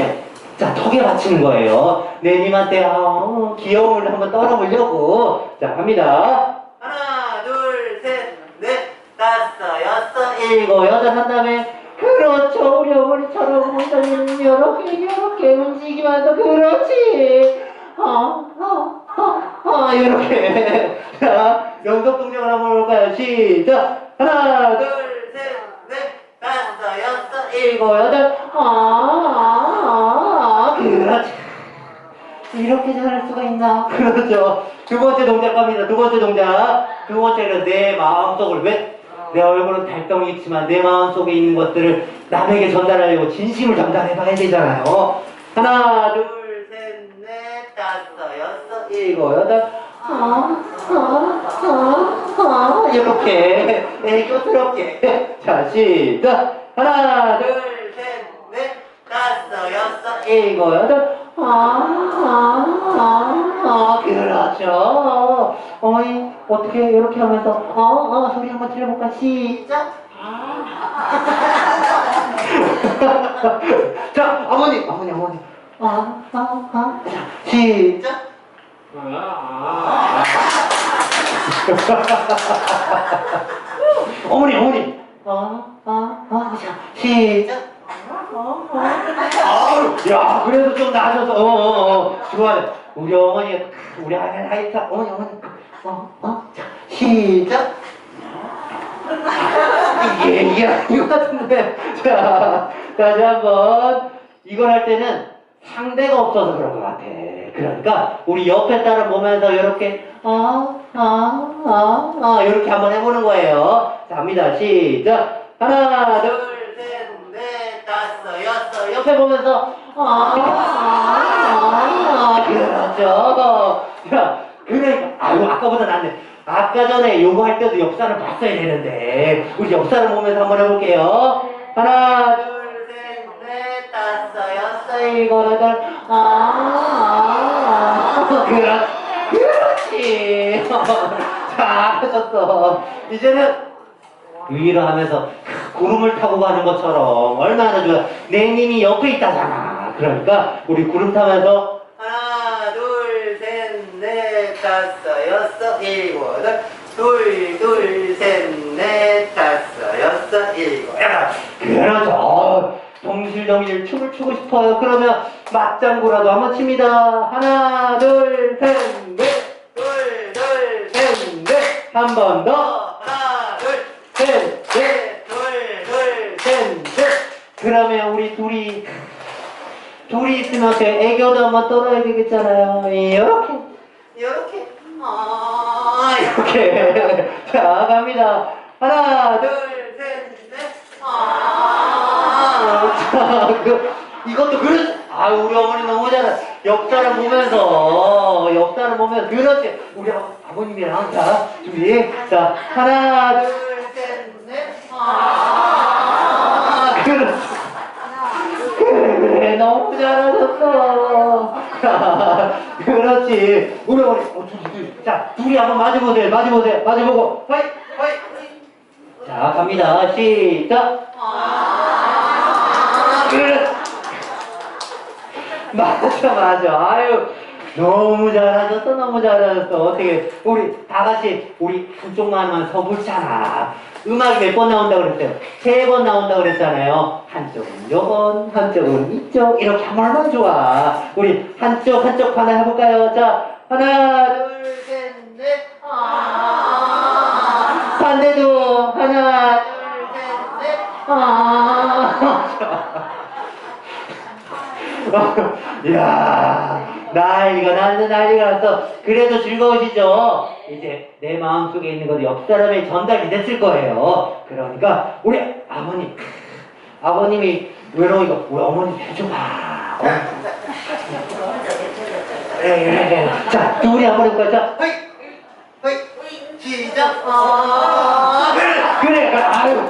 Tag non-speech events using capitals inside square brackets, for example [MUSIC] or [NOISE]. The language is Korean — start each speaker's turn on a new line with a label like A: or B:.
A: 이렇게 자 턱에 받치는 거예요. 내님한테 아, 어, 귀여움을 한번 떨어보려고. 자 갑니다. 하나 둘 셋 넷 다섯 여섯 일곱 여덟 한 다음에 그렇죠. 우리 어머니처럼 원장님 이렇게 이렇게 움직이면서 그렇지. 어어어어 이렇게. 자 연속 동작을 한번 해볼까요? 시작. 하나 둘 셋 넷 다섯 여섯 일곱 여덟. 아 그렇지 이렇게 잘할 수가 있나? [LAUGHS] 그렇죠. 두 번째 동작 갑니다. 두 번째 동작. 두 번째는 내 마음속을 왜 내 얼굴은 달덩이지만 내 마음속에 있는 것들을 남에게 전달하려고 진심을 전달해 봐야 되잖아요. 하나 둘 셋 넷 다섯 여섯 일곱 여덟. 아, 아 아아아 이렇게. 애교스럽게. [LAUGHS] 자 시작. 하나 둘 셋 넷 다섯 여섯 일곱 여덟 아아아 아 그렇죠. 어머니 어떻게 이렇게 하면서 어 어 소리 한번 질러볼까? 시작. [LAUGHS] 자 어머니 어머니 어머니. 아아 아 자 시작. [LAUGHS] 어머니 어머니. 아 아 아 자 시작 아유, 야, 그래도 좀 나아져서, 어, 어, 어, 좋아요. 우리 어머니, 우리 아들 하이타, 어머니, 어머니, 어, 어, 자, 시작. 이게, 이게 아닌 것 같은데. 자, 다시 한 번. 이걸 할 때는 상대가 없어서 그런 것 같아. 그러니까, 우리 옆에 따라 보면서 이렇게, 아, 아, 아, 아, 이렇게 한번 해보는 거예요. 자, 갑니다. 시작. 하나, 둘, 셋, 넷, 다섯, 여섯. 옆에 보면서, 아, 아, 아, 그렇죠. 자, 그러니까, 아유, 아까보다 낫네. 아까 전에 요거 할 때도 역사를 봤어야 되는데, 우리 역사를 보면서 한번 해볼게요. 하나, 둘, 셋, 넷, 다섯, 여섯, 일곱, 여덟, 아, 아, 아, 그렇, 그렇지. 잘하셨어. [LAUGHS] 이제는 위로 하면서 구름을 타고 가는 것처럼 얼마나 좋아. 내 님이 옆에 있다잖아. 그러니까 우리 구름 타면서 하나, 둘, 셋, 넷, 다섯, 여섯, 일곱, 여덟, 둘, 둘, 셋, 넷, 다섯, 여섯, 일곱, 여덟. 그렇죠. 동실동실 춤을 추고 싶어요. 그러면 맞장구라도 한번 칩니다. 하나, 둘, 셋, 넷, 둘, 둘, 셋, 넷. 한 번 더. 하나, 둘, 셋, 넷, 둘, 둘, 셋, 넷. 그러면 우리 둘이 둘이 있으면 그 애교도 한번 떨어야 되겠잖아요. 이렇게, 이렇게, 아, 이렇게. [LAUGHS] 자, 갑니다. 하나, 둘, 셋, 넷, 아. 자, 그, 이것도 그렇지. 아, 우리 어머니 너무 잘해. 역사를 보면서, 역사를 보면서, 그렇지. 우리 아- 아버님이랑, 자, 준비. 자, 하나, 둘, 셋, 넷, 아. 그렇지. 너무 잘하셨어. [LAUGHS] 그렇지. 우리 어머니, 어, 둘이, 둘이. 자, 둘이 한번 마주보세요. 마주보세요. 마주보고, 화이, 화이. 자, 갑니다. 시작. 그래. 맞아, 맞아. 아유, 너무 잘하셨어, 너무 잘하셨어. 어떻게, 우리 다 같이, 우리 한쪽만만 서보잖아. 음악이 몇 번 나온다 그랬어요? 세 번 나온다 그랬잖아요. 한쪽은 요번, 한쪽은 이쪽, 이렇게 하면 얼마나 좋아. 우리 한쪽, 한쪽 하나 해볼까요? 자, 하나, 둘, 셋, 넷, 아. 반대도, 하나, 둘, 셋, 넷, 아. [LAUGHS] 이야, 난리가 났네, 난리가 났어. 그래도 즐거우시죠? 이제 내 마음속에 있는 것이 옆 사람에 전달이 됐을 거예요. 그러니까, 우리 아버님, 아버님이 외로우니까 우리 어머니 해줘봐. 어? 그래, 그래, 그래. 자, 둘이 한번 해볼까요? 자, 허이, 허이, 시작. 아, 그래, 그래, 그래. 아유,